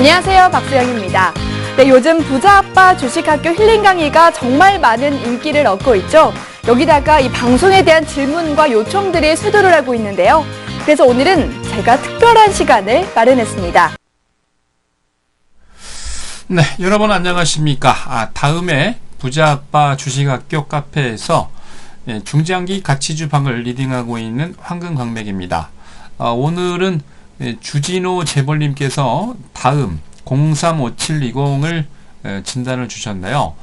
안녕하세요. 박수영입니다. 네, 요즘 부자 아빠 주식학교 힐링 강의가 정말 많은 인기를 얻고 있죠. 여기다가 이 방송에 대한 질문과 요청들이 쇄도를 하고 있는데요. 그래서 오늘은 제가 특별한 시간을 마련했습니다. 네, 여러분 안녕하십니까? 아, 다음에 부자 아빠 주식학교 카페에서 예, 중장기 가치주 방을 리딩하고 있는 황금광맥입니다. 아, 오늘은 예, 주진호 재벌님께서 다음 035720을 예, 진단을 주셨나요?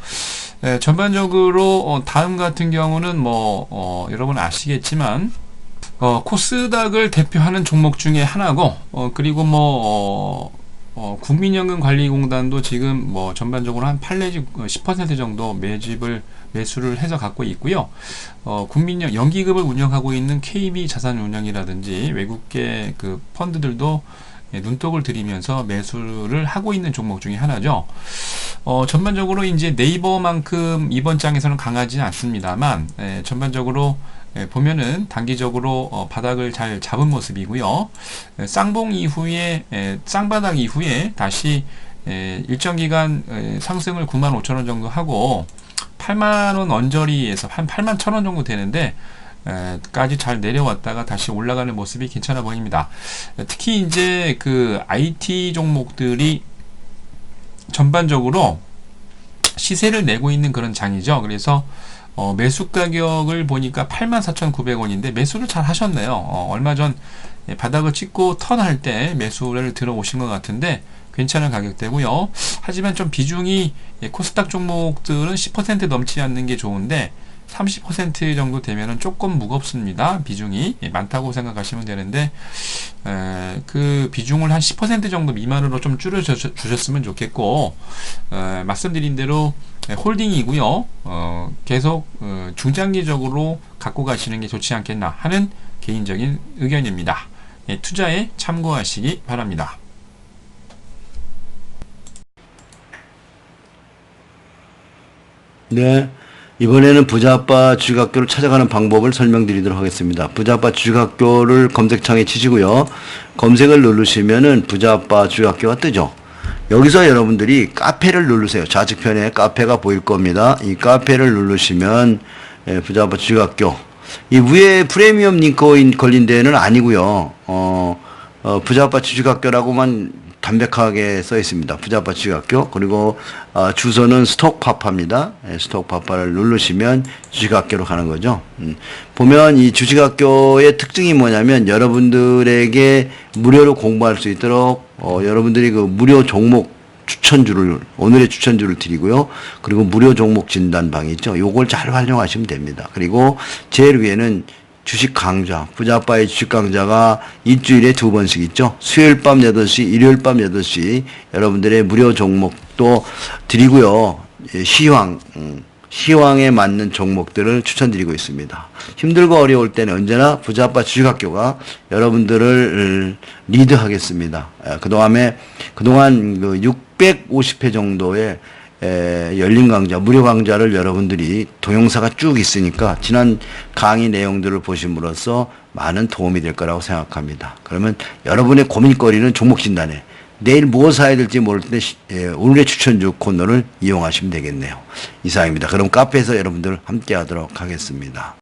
예, 전반적으로 어, 다음 같은 경우는 뭐 어, 여러분 아시겠지만 어, 코스닥을 대표하는 종목 중에 하나고 어, 그리고 뭐 어, 어, 국민연금관리공단도 지금 뭐 전반적으로 한 8 내지 10% 정도 매집을 매수를 해서 갖고 있고요. 어, 국민연 연기금을 운영하고 있는 KB 자산운영이라든지 외국계 그 펀드들도 예, 눈독을 들이면서 매수를 하고 있는 종목 중에 하나죠. 어, 전반적으로 이제 네이버만큼 이번 장에서는 강하지는 않습니다만 예, 전반적으로 예, 보면은 단기적으로 어, 바닥을 잘 잡은 모습이고요. 예, 쌍봉 이후에 예, 쌍바닥 이후에 다시 예, 일정 기간 예, 상승을 9만 5천 원 정도 하고 8만 원 언저리에서 한 8만 1천 원 정도 되는데 에, 까지 잘 내려왔다가 다시 올라가는 모습이 괜찮아 보입니다. 에, 특히 이제 그 IT 종목들이 전반적으로 시세를 내고 있는 그런 장이죠. 그래서 어, 매수 가격을 보니까 84,900원인데 매수를 잘 하셨네요. 어, 얼마 전 예, 바닥을 찍고 턴할 때 매수를 들어오신 것 같은데 괜찮은 가격대고요. 하지만 좀 비중이 예, 코스닥 종목들은 10% 넘지 않는 게 좋은데 30% 정도 되면은 조금 무겁습니다. 비중이 예, 많다고 생각하시면 되는데 에, 그 비중을 한 10% 정도 미만으로 좀 줄여 주셨으면 좋겠고 에, 말씀드린 대로 예, 홀딩이고요. 어, 계속 어, 중장기적으로 갖고 가시는 게 좋지 않겠나 하는 개인적인 의견입니다. 예, 투자에 참고하시기 바랍니다. 네. 이번에는 부자아빠 주식학교를 찾아가는 방법을 설명드리도록 하겠습니다. 부자아빠 주식학교를 검색창에 치시고요. 검색을 누르시면은 부자아빠 주식학교가 뜨죠. 여기서 여러분들이 카페를 누르세요. 좌측편에 카페가 보일 겁니다. 이 카페를 누르시면 예, 부자아빠 주식학교 이 위에 프리미엄 링크 걸린 데는 아니고요. 어, 어, 부자아빠 주식학교라고만 담백하게 써 있습니다. 부자파 주식학교 그리고 어, 주소는 스톡파파입니다. 예, 스톡파파를 누르시면 주식학교로 가는 거죠. 음, 보면 이 주식학교의 특징이 뭐냐면 여러분들에게 무료로 공부할 수 있도록 어, 여러분들이 그 무료 종목 추천주를 오늘의 추천주를 드리고요. 그리고 무료 종목 진단방이 있죠. 요걸 잘 활용하시면 됩니다. 그리고 제일 위에는 주식 강좌, 부자빠의 주식 강좌가 일주일에 두 번씩 있죠. 수요일 밤 8시, 일요일 밤 8시 여러분들의 무료 종목도 드리고요. 예, 시황, 음, 시황에 맞는 종목들을 추천드리고 있습니다. 힘들고 어려울 때는 언제나 부자빠 주식학교가 여러분들을 리드하겠습니다. 예, 그동안에, 그동안 그 650회 정도의 에, 열린 강좌, 무료 강좌를 여러분들이 동영상가 쭉 있으니까 지난 강의 내용들을 보심으로써 많은 도움이 될 거라고 생각합니다. 그러면 여러분의 고민거리는 종목 진단에 내일 무엇 사야 될지 모를 때 에, 오늘의 추천주 코너를 이용하시면 되겠네요. 이상입니다. 그럼 카페에서 여러분들 함께 하도록 하겠습니다.